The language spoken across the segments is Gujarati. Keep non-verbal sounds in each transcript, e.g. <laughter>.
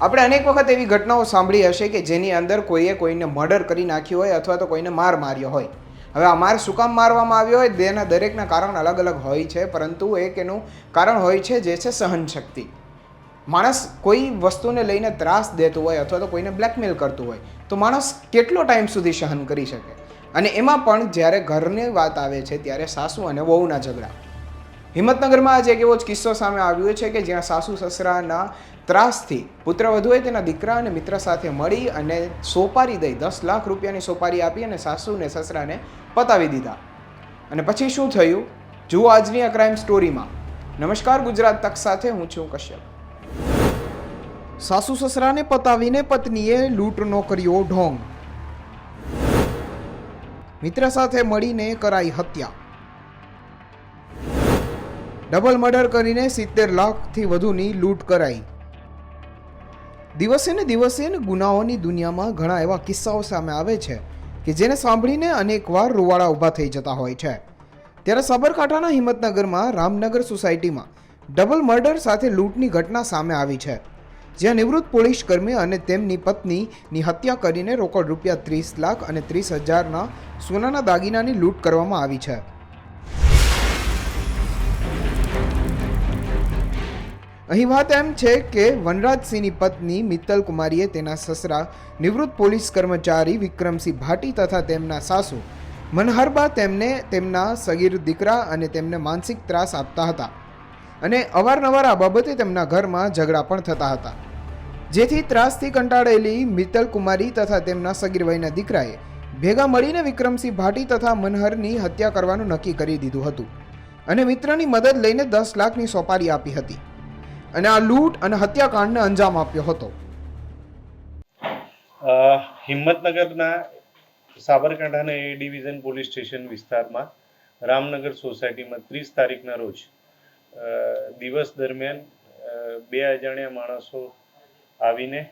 આપણે અનેક વખત એવી ઘટનાઓ સાંભળી હશે કે જેની અંદર કોઈએ કોઈને મર્ડર કરી નાખ્યું હોય અથવા તો કોઈને માર માર્યો હોય. હવે આ માર શું કામ મારવામાં આવ્યો હોય? તેના દરેકના કારણ અલગ અલગ હોય છે, પરંતુ એક એનું કારણ હોય છે જે છે સહનશક્તિ. માણસ કોઈ વસ્તુને લઈને ત્રાસ દેતું હોય અથવા તો કોઈને બ્લેકમેલ કરતું હોય, તો માણસ કેટલો ટાઈમ સુધી સહન કરી શકે? અને એમાં પણ જ્યારે ઘરની વાત આવે છે, ત્યારે સાસુ અને વહુના ઝઘડા. હિંમતનગરમાં આજે એક એવો જ કિસ્સો સામે આવ્યો છે કે જ્યાં સાસુ સસરાના ત્રાસથી પુત્રવધુએ તેના દીકરા અને મિત્ર સાથે મળી અને સોપારી દઈ દસ લાખ રૂપિયાની સોપારી આપી અને સાસુને સસરાને પતાવી દીધા. અને પછી શું થયું? જુઓ આજની આ ક્રાઇમ સ્ટોરીમાં નમસ્કાર, ગુજરાત તક સાથે હું છું કશ્યપ. સાસુ સસરાને પતાવીને પત્નીએ લૂંટનો કર્યો ઢોંગ. મિત્ર સાથે મળીને કરાઈ હત્યા. ડબલ મર્ડર કરીને સિત્તેર લાખથી વધુની લૂંટ કરાઈ. દિવસે ને દિવસે ગુનાઓની દુનિયામાં ઘણા એવા કિસ્સાઓ સામે આવે છે કે જેને સાંભળીને અનેકવાર રૂવાડા ઊભા થઈ જતા હોય છે. ત્યારે સાબરકાંઠાના હિંમતનગરમાં રામનગર સોસાયટીમાં ડબલ મર્ડર સાથે લૂંટની ઘટના સામે આવી છે. જ્યાં નિવૃત્ત પોલીસ કર્મી અને તેમની પત્નીની હત્યા કરીને રોકડ રૂપિયા ત્રીસ લાખ અને ત્રીસ હજારના સોનાના દાગીનાની લૂંટ કરવામાં આવી છે. અહીં વાત એમ છે કે વનરાજસિંહની પત્ની મિત્તલ કુમારીએ તેના સસરા નિવૃત્ત પોલીસ કર્મચારી વિક્રમસિંહ ભાટી તથા તેમના સાસુ મનહરબા તેમને તેમના સગીર દીકરા અને તેમને માનસિક ત્રાસ આપતા હતા અને અવારનવાર આ બાબતે તેમના ઘરમાં ઝઘડા પણ થતા હતા. જેથી ત્રાસથી કંટાળેલી મિત્તલ કુમારી તથા તેમના સગીર વયના દીકરાએ ભેગા મળીને વિક્રમસિંહ ભાટી તથા મનહરની હત્યા કરવાનું નક્કી કરી દીધું હતું અને મિત્રની મદદ લઈને દસ લાખની સોપારી આપી હતી. અને આ લૂંટ અને હત્યાકાંડને અંજામ આપ્યો હતો. હિંમતનગરના સાબરકાંઠાના એ ડિવિઝન પોલીસ સ્ટેશન વિસ્તારમાં રામનગર સોસાયટીમાં ત્રીસ તારીખના રોજ દિવસ દરમિયાન બે અજાણ્યા માણસો આવીને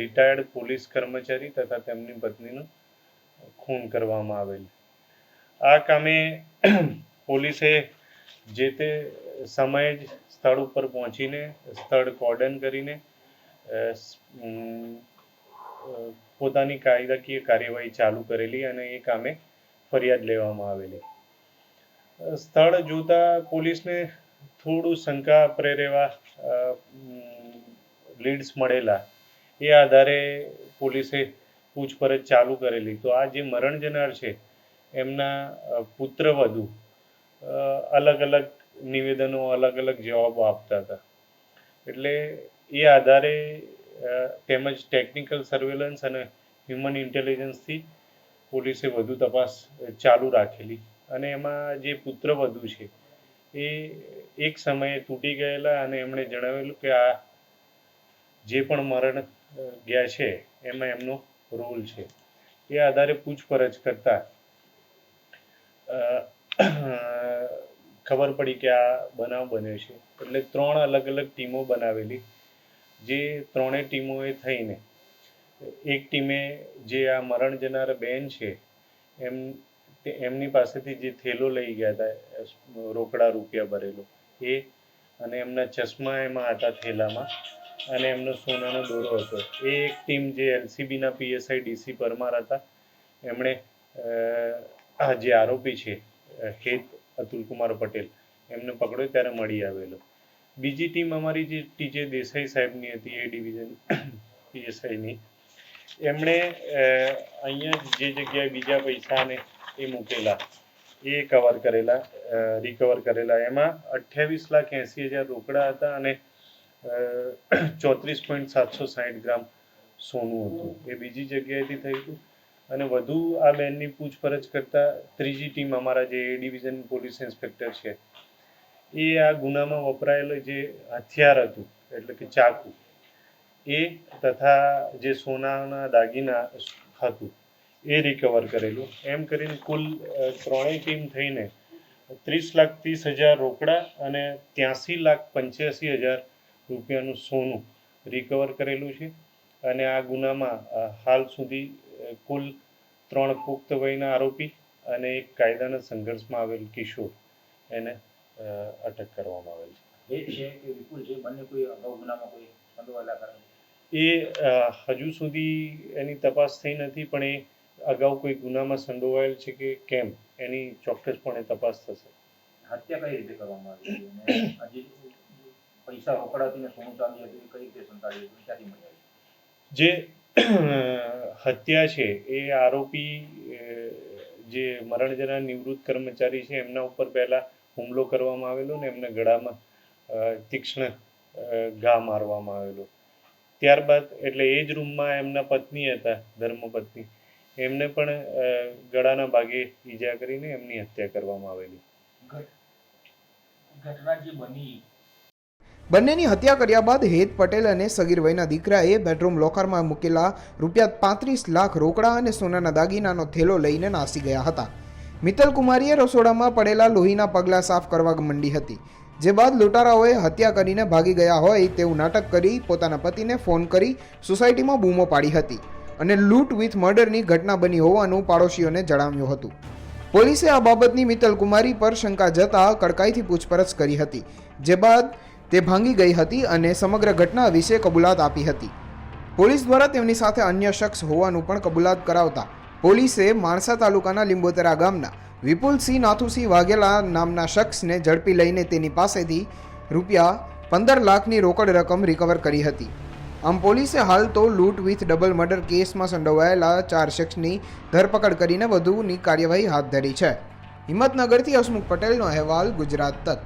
રિટાયર્ડ પોલીસ કર્મચારી તથા તેમની પત્નીનું ખૂન કરવામાં આવેલ. આ કામે પોલીસે જે તે સમયે જ સ્થળ ઉપર પહોંચીને, સ્થળ કોર્ડન કરીને પોતાની કાયદાકીય કાર્યવાહી ચાલુ કરેલી અને એ કામે ફરિયાદ લેવામાં આવેલી. સ્થળ જોતા પોલીસને થોડું શંકા પ્રેરેવા લીડ્સ મળેલા. એ આધારે પોલીસે પૂછપરછ ચાલુ કરેલી. તો આ જે મરણ જનાર છે, એમના પુત્રવધુ અલગ અલગ નિવેદનો અલગ અલગ જવાબો આપતા હતા. એટલે એ આધારે તેમજ ટેકનિકલ સર્વેલન્સ અને હ્યુમન ઇન્ટેલિજન્સથી પોલીસે વધુ તપાસ ચાલુ રાખેલી. અને એમાં જે પુત્ર વધુ છે, એ એક સમયે તૂટી ગયેલા અને એમણે જણાવેલું કે આ જે પણ મરણ ગયા છે, એમાં એમનો રોલ છે. એ આધારે પૂછપરછ કરતા ખબર પડી કે આ બનાવ બન્યો છે. એટલે ત્રણ અલગ અલગ ટીમો બનાવેલી. જે ત્રણેય ટીમોએ થઈને, એક ટીમે જે આ મરણ જનાર બેન છે, એમ એમની પાસેથી જે થેલો લઈ ગયા હતા, રોકડા રૂપિયા ભરેલો, એ અને એમના ચશ્મા એમાં હતા થેલામાં, અને એમનો સોનાનો દોરો હતો. એ એક ટીમ જે એલસીબીના પીએસઆઈ ડીસી પરમાર હતા, એમણે આ જે આરોપી છે હેત અતુલકુમાર પટેલ. એમને પકડ્યો ત્યારે મળી આવેલો. બીજી ટીમ અમારી જે ટીજે દેસાઈ સાહેબની હતી, એ ડિવિઝન <coughs> પીએસઆઈની. એમણે અહીંયા જે જગ્યાએ બીજા પૈસાને એ મૂકેલા, એ કવર કરેલા રિકવર કરેલા. એમાં અઠ્યાવીસ લાખ એંસી હજાર રોકડા હતા અને ચોત્રીસ પોઈન્ટ સાતસો સાઠ ગ્રામ સોનું હતું. એ બીજી જગ્યાએથી થયું હતું. અને વધુ આ બેનની પૂછપરછ કરતા ત્રીજી ટીમ અમારા જે ડિવિઝન પોલીસ ઇન્સ્પેક્ટર છે, એ આ ગુનામાં વપરાયેલું જે હથિયાર હતું, એટલે કે ચાકુ, એ તથા જે સોનાના દાગીના હતું, એ રિકવર કરેલું. એમ કરીને કુલ ત્રણેય ટીમ થઈને ત્રીસ લાખ ત્રીસ હજાર રોકડા અને ત્યાંસી લાખ પંચ્યાસી હજાર રૂપિયાનું સોનું રિકવર કરેલું છે. અને આ ગુનામાં હાલ સુધી કુલ ત્રણ પુખ્ત વયના આરોપી અને એક કાયદાના સંઘર્ષમાં આવેલ કિશોર એને અટક કરવામાં આવેલ છે. એ હજુ સુધી એની તપાસ થઈ નથી પણ એ અગાઉ કોઈ ગુનામાં સંડોવાયેલ છે કે કેમ એની ચોક્કસપણે તપાસ થશે. હત્યા કઈ રીતે કરવામાં આવી હતી? પૈસા રોકડાથી ને સોનું ચાંદી હતું કઈ રીતે સંતાડી ક્યાંથી મળી આવી? જે હત્યા છે એ આરોપી જે મરણ જનાર નિવૃત્ત કર્મચારી છે એમના ઉપર પહેલા હુમલો કરવામાં આવેલો ને એમના ગળામાં તીક્ષ્ણ ઘા મારવામાં આવેલો. ત્યારબાદ એટલે એ જ રૂમમાં એમના પત્ની હતા, ધર્મપત્ની. એમને પણ ગળાના ભાગે ઈજા કરીને એમની હત્યા કરવામાં આવેલી. ઘટના જે બની બંનેની હત્યા કર્યા બાદ હેત પટેલ અને સગીર વયના દીકરાએ બેડરૂમ લોકરમાં મૂકેલા રૂપિયા પાંત્રીસ લાખ રોકડા અને સોનાના દાગીનાનો થેલો લઈને નાસી ગયા હતા. મિત્તલ કુમારીએ રસોડામાં પડેલા લોહીના પગલાં સાફ કરવા મંડી હતી. જે બાદ લૂંટારાઓએ હત્યા કરીને ભાગી ગયા હોય તેવું નાટક કરી પોતાના પતિને ફોન કરી સોસાયટીમાં બૂમો પાડી હતી અને લૂંટ વિથ મર્ડરની ઘટના બની હોવાનું પાડોશીઓને જણાવ્યું હતું. પોલીસે આ બાબતની મિત્તલ કુમારી પર શંકા જતા કડકાઈથી પૂછપરછ કરી હતી. જે બાદ તે ભાંગી ગઈ હતી અને સમગ્ર ઘટના વિશે કબૂલાત આપી હતી. પોલીસ દ્વારા તેમની સાથે અન્ય શખ્સ હોવાનું પણ કબૂલાત કરાવતા પોલીસે માણસા તાલુકાના લીંબોતરા ગામના વિપુલસિંહ નાથુસિંહ વાઘેલા નામના શખ્સને ઝડપી લઈને તેની પાસેથી રૂપિયા પંદર લાખની રોકડ રકમ રિકવર કરી હતી. આમ પોલીસે હાલ તો લૂંટ વિથ ડબલ મર્ડર કેસમાં સંડોવાયેલા ચાર શખ્સની ધરપકડ કરીને વધુની કાર્યવાહી હાથ ધરી છે. હિંમતનગરથી હસમુખ પટેલનો અહેવાલ ગુજરાત તક.